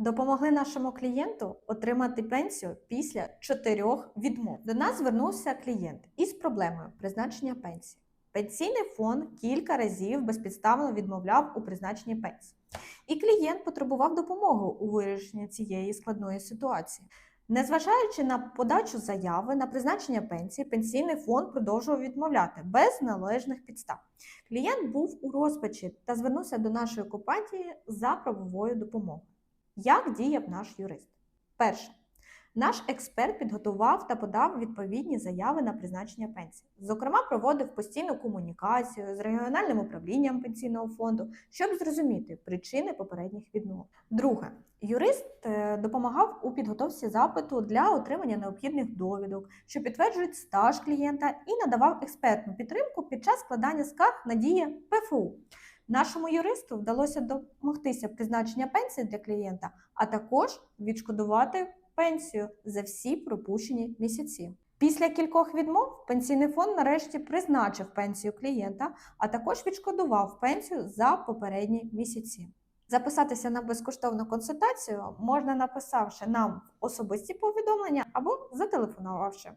Допомогли нашому клієнту отримати пенсію після чотирьох відмов. До нас звернувся клієнт із проблемою призначення пенсії. Пенсійний фонд кілька разів безпідставно відмовляв у призначенні пенсії. І клієнт потребував допомоги у вирішенні цієї складної ситуації. Незважаючи на подачу заяви на призначення пенсії, пенсійний фонд продовжував відмовляти без належних підстав. Клієнт був у розпачі та звернувся до нашої компанії за правовою допомогою. Як діяв наш юрист? Перше. Наш експерт підготував та подав відповідні заяви на призначення пенсії. Зокрема, проводив постійну комунікацію з регіональним управлінням пенсійного фонду, щоб зрозуміти причини попередніх відмов. Друге, юрист е, допомагав у підготовці запиту для отримання необхідних довідок, що підтверджують стаж клієнта, і надавав експертну підтримку під час складання скарг на дії ПФУ. Нашому юристу вдалося домогтися призначення пенсії для клієнта, а також відшкодувати пенсію за всі пропущені місяці. Після кількох відмов пенсійний фонд нарешті призначив пенсію клієнта, а також відшкодував пенсію за попередні місяці. Записатися на безкоштовну консультацію можна написавши нам особисті повідомлення або зателефонувавши.